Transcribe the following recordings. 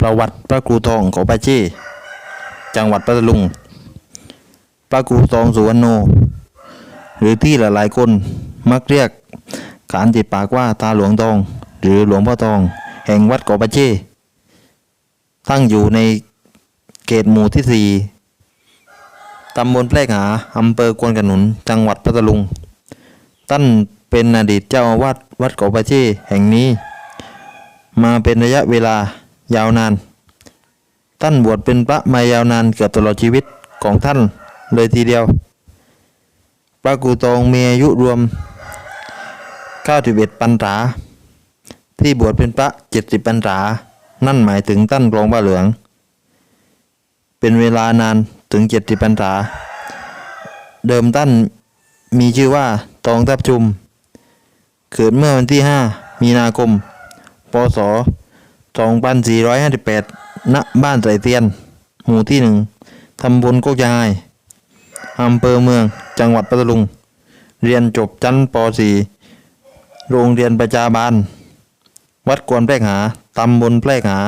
ประวัติพระครูทองของปาเจ้จังหวัดพัทลุง พระครูทองสุวรรณโน หรือที่หลายๆคนมักเรียกขานติดปากว่าตาหลวงทอง หรือหลวงพ่อทอง แห่งวัดเกาะปาเจ้ตั้งอยู่ในเขตหมู่ที่สี่ตำบลแพรกหา อำเภอควนขนุน จังหวัดพัทลุง ท่านเป็นอดีตเจ้าอาวาสวัดเกาะปาเจ้แห่งนี้ มาเป็นระยะเวลา ยาวนาน ท่านบวชเป็นพระมายาวนานเกือบตลอดชีวิตของท่านเลยทีเดียว พระกูตองมีอายุรวม91ปันษาที่บวชเป็นพระ 70ปันษานั่นหมายถึงท่านกรองผ้าเหลือง เป็นเวลานานถึง 70ปันษาเดิมท่านมีชื่อว่าตองทับชุม เกิดเมื่อวันที่ 5 มีนาคม พศ 2458 ณ บ้านไตรเตียน หมู่ที่หนึ่งตำบลโคกยายอำเภอเมือง จังหวัดพัทลุง เรียนจบชั้นป .4 โรงเรียนประจาบาล วัดกวนแพรกหา ตำบลแพรกหา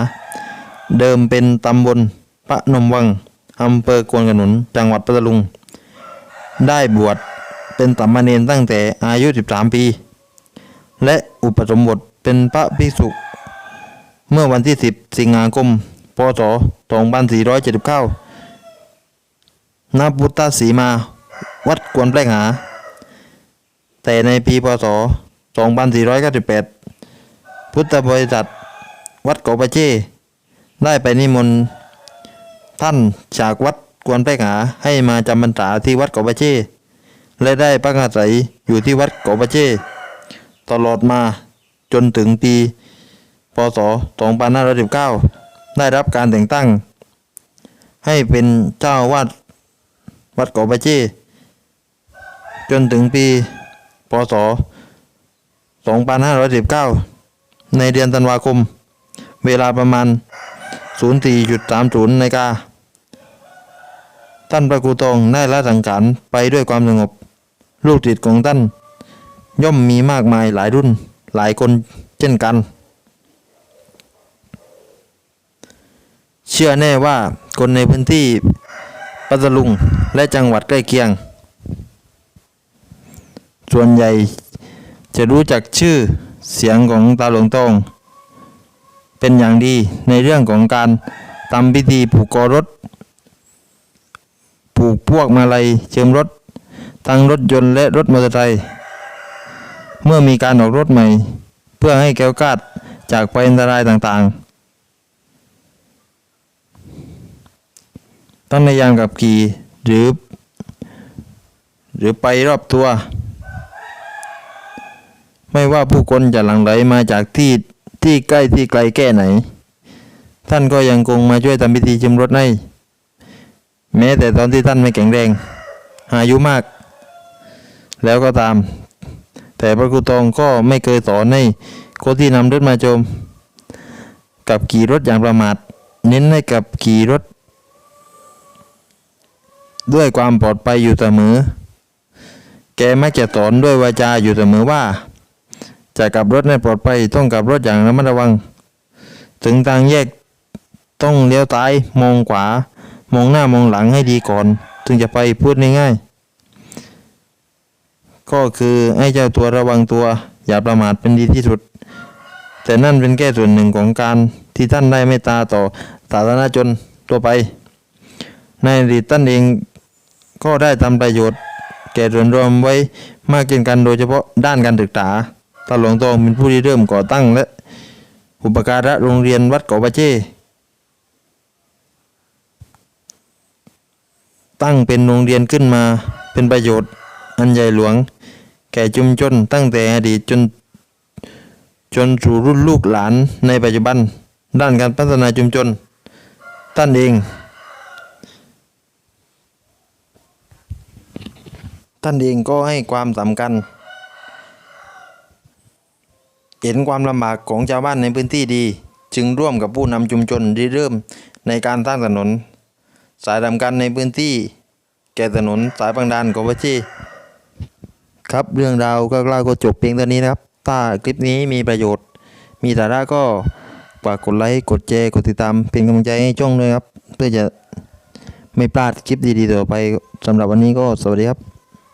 เดิมเป็นตำบลพระนมวังอำเภอกวนขนุน จังหวัดพัทลุง ได้บวชเป็นสามเณรตั้งแต่อายุ 13 ปี และอุปสมบทเป็นพระภิกษุ เมื่อวันที่ 10 สิงหาคม พศ 2479ณพุทธสีมา วัดกวนแปลงหา แต่ในปีพศ 2498 พุทธบริษัท วัดเกาะปะเจ้ ได้ไปนิมนต์ท่านจากวัดกวนแปลงหาให้มาจำพรรษาที่วัดเกาะปะเจ้ และได้พักอาศัยอยู่ที่วัดเกาะปะเจ้ ตลอดมาจนถึงปี พศ 2519 ได้รับการแต่งตั้ง ให้เป็นเจ้าวาดวัดเกาะปะเจจนถึงปี พศ 2519 ในเดือนธันวาคม เวลาประมาณ 04.30 นาฬิกาท่านพระครูตองได้ละสังขารไปด้วยความสงบ ลูกติดของท่าน ย่อมมีมากมายหลายรุ่นหลายคนเช่นกัน เชื่อแน่ว่าคนในพื้นที่ปัตตลุงและจังหวัดใกล้เคียง ส่วนใหญ่จะรู้จักชื่อเสียงของตาหลวงตองเป็นอย่างดีในเรื่องของการทำพิธีผูกคอรถ ผูกพวกมาลัยเชิมรถ ทั้งรถยนต์และรถมอเตอร์ไซค์เมื่อมีการออกรถใหม่ เพื่อให้แก้วกาดจากภัยอันตรายต่างๆ ตั้งในยามกับขี่หรือ หรือไปรอบตัว ไม่ว่าผู้คนจะหลั่งไหลมาจากที่ที่ใกล้ที่ไกลแค่ไหน ท่านก็ยังคงมาช่วยทำพิธีชิมรถให้แม้แต่ตอนที่ท่านไม่แข็งแรง อายุมาก แล้วก็ตาม แต่พระครูตองก็ไม่เคยสอนให้คนที่นำรถมาชมกับขี่รถอย่างประมาท เน้นให้กับขี่รถ ด้วยความปลอดภัยอยู่เสมอ แกมักจะสอนด้วยวาจาอยู่เสมอว่า จะกลับรถให้ปลอดภัยต้องกลับรถอย่างระมัดระวัง ถึงทางแยกต้องเลี้ยวซ้ายมองขวา มองหน้ามองหลังให้ดีก่อน ถึงจะไปพูดง่ายๆ ก็คือให้เจ้าตัวระวังตัว อย่าประมาทเป็นดีที่สุด แต่นั่นเป็นแค่ส่วนหนึ่งของการที่ท่านได้เมตตาต่อสาธารณชนทั่วไป ในอดีตท่านเอง ก็ได้ทำประโยชน์แก่ส่วนรวมไว้มากเช่นกันโดยเฉพาะด้านการศึกษาตาหลวงทองเป็นผู้ที่เริ่มก่อตั้งและอุปการะโรงเรียนวัดเกาะปะเจ้ตั้งเป็นโรงเรียนขึ้นมาเป็นประโยชน์อันใหญ่หลวง แก่ชุมชนตั้งแต่อดีตจนจนสู่รุ่นลูกหลานในปัจจุบัน ด้านการพัฒนาชุมชน ท่านเอง ท่านเองก็ให้ความสำคัญ เห็นความลำบากของชาวบ้านในพื้นที่ดี จึงร่วมกับผู้นำชุมชนริเริ่มในการสร้างถนน สายสำคัญในพื้นที่ แก่ถนนสายบางดานกบจีครับเรื่องราวก็กล่าก็จบเพียงเท่านี้นะครับ ถ้าคลิปนี้มีประโยชน์ มีสาระก็ฝากกดไลค์กดแชร์กดติดตามเป็นกำลังใจให้ช่องด้วยครับ เพื่อจะไม่พลาดคลิปดีๆต่อไปสำหรับวันนี้ก็สวัสดีครับ